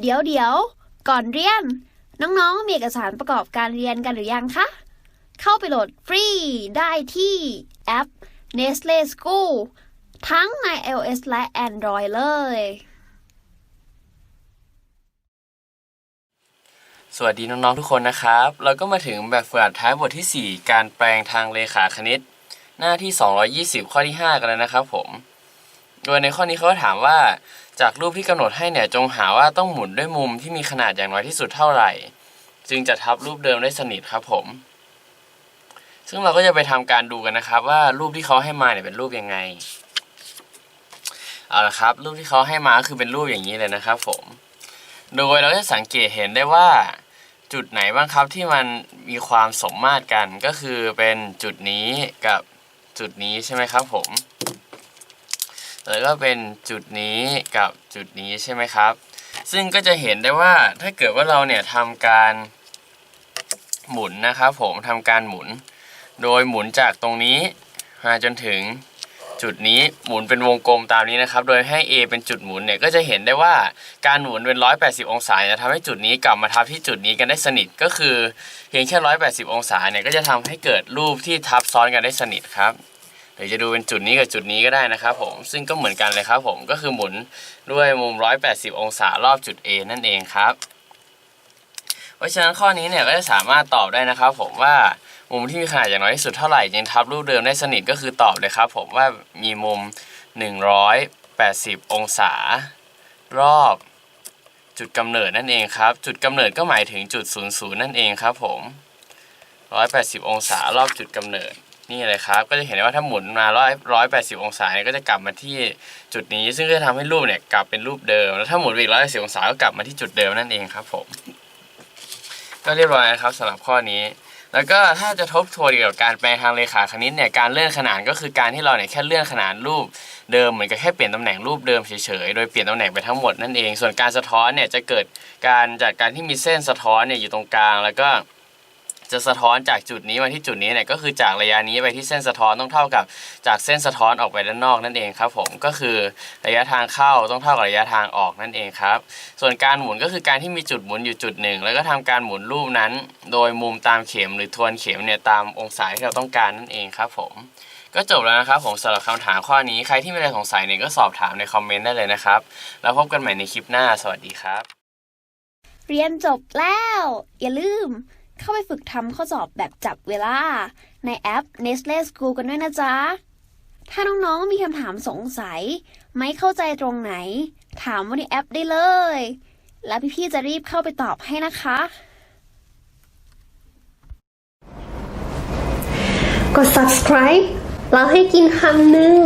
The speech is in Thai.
เดี๋ยวเดี๋ยว ก่อนเรียน น้องๆ มีเอกสารประกอบการเรียนกันหรือยังคะ เข้าไปโหลดฟรีได้ที่แอป Nestle School ทั้งใน iOS และ Android เลย สวัสดีน้อง ๆ ทุกคนนะครับ เราก็มาถึงแบบฝึกหัดท้ายบทที่ 4 การแปลงทางเลขาคณิต หน้าที่ 220 ข้อที่ 5 กันแล้วนะครับผม โดยในข้อนี้เขาก็ถามว่า จากรูปที่กำหนดให้เนี่ยจงหาว่าต้องหมุนด้วยมุมที่มีขนาดอย่างน้อยที่สุดเท่าไหร่ จึงจะทับรูปเดิมได้สนิทครับผม ซึ่งเราก็จะไปทำการดูกันนะครับ ว่ารูปที่เขาให้มาเนี่ยเป็นรูปยังไงเอาละครับ รูปที่เขาให้มาคือเป็นรูปอย่างนี้เลยนะครับ ผม โดยเราจะสังเกตเห็นได้ว่าจุดไหนบ้างครับที่มันมีความสมมาตรกันก็คือเป็นจุดนี้กับจุดนี้ใช่ไหมครับ ผม แล้วก็เป็นจุดนี้กับจุดนี้ใช่ไหมครับ ซึ่งก็จะเห็นได้ว่าถ้าเกิดว่าเราเนี่ยทำการหมุนนะครับผมทำการหมุน โดยหมุนจากตรงนี้มาจนถึงจุดนี้หมุนเป็นวงกลมตามนี้นะครับ โดยให้ A เป็นจุดหมุนเนี่ยก็จะเห็นได้ว่าการหมุนเป็น 180 องศาจะทำให้จุดนี้กลับมาทับที่จุดนี้กันได้สนิทก็คือเพียงแค่ 180 องศาเนี่ยก็จะทำให้เกิดรูปที่ทับซ้อนกันได้สนิทครับ หรือจะดูเป็นจุดนี้กับจุดนี้ก็ได้นะครับผมซึ่งก็เหมือนกันเลยครับผมก็คือหมุนด้วยมุม 180 องศารอบจุด A นั่นเองครับ เพราะฉะนั้นข้อนี้เนี่ยก็จะสามารถตอบได้นะครับ ผมว่ามุมที่มีขนาดอย่างน้อยที่สุดเท่าไหร่ยังทับรูปเดิมได้สนิทก็คือตอบเลยครับ ผมว่ามีมุม 180 องศา รอบจุดกำเนิดนั่นเองครับ จุดกำเนิดก็หมายถึงจุด 00 นั่นเองครับผม 180 องศารอบจุดกำเนิด นี่เลยครับ ก็จะเห็นได้ว่าถ้าหมุนมา100 180องศาเนี่ยก็จะกลับมาที่จุดนี้ ซึ่งก็จะทำให้รูปเนี่ยกลับเป็นรูปเดิม แล้วถ้าหมุนอีก180องศาก็กลับมาที่จุดเดิมนั่นเองครับผม ก็เรียบร้อยนะครับสำหรับข้อนี้ แล้วก็ถ้าจะทบทวนเกี่ยวกับการแปลทางเลขาคณิตเนี่ย การเลื่อนขนานก็คือการที่เราเนี่ยแค่เลื่อนขนานรูปเดิมเหมือนกับแค่เปลี่ยนตำแหน่งรูปเดิมเฉยๆ โดยเปลี่ยนตำแหน่งไปทั้งหมดนั่นเอง ส่วนการสะท้อนเนี่ยจะเกิดการจากการที่มีเส้นสะท้อนเนี่ยอยู่ตรงกลางแล้วก็ จะสะท้อนจากจุดนี้มาที่จุดนี้เนี่ยก็คือจากระยะนี้ไปที่เส้นสะท้อนต้องเท่ากับจากเส้นสะท้อนออกไปด้านนอกนั่นเองครับผมก็คือระยะทางเข้าต้องเท่ากับระยะทางออกนั่นเองครับ ส่วนการหมุนก็คือการที่มีจุดหมุนอยู่จุดหนึ่ง แล้วก็ทำการหมุนรูปนั้น โดยมุมตามเข็มหรือทวนเข็มเนี่ยตามองศาที่เราต้องการนั่นเองครับผมก็จบแล้วนะครับผมสำหรับคำถามข้อนี้ใครที่มีอะไรสงสัยเนี่ยก็สอบถามในคอมเมนต์ได้เลยนะครับ แล้วพบกันใหม่ในคลิปหน้า สวัสดีครับ เรียนจบแล้ว อย่าลืม เข้าไปฝึกทำข้อสอบแบบจับเวลา ในแอป Nestle School กันด้วยนะจ๊ะ ถ้าน้องๆมีคำถามสงสัย ไม่เข้าใจตรงไหน ถามว่าในแอปได้เลย แล้วพี่ๆจะรีบเข้าไปตอบให้นะคะ กด subscribe แล้วให้กินคำหนึ่ง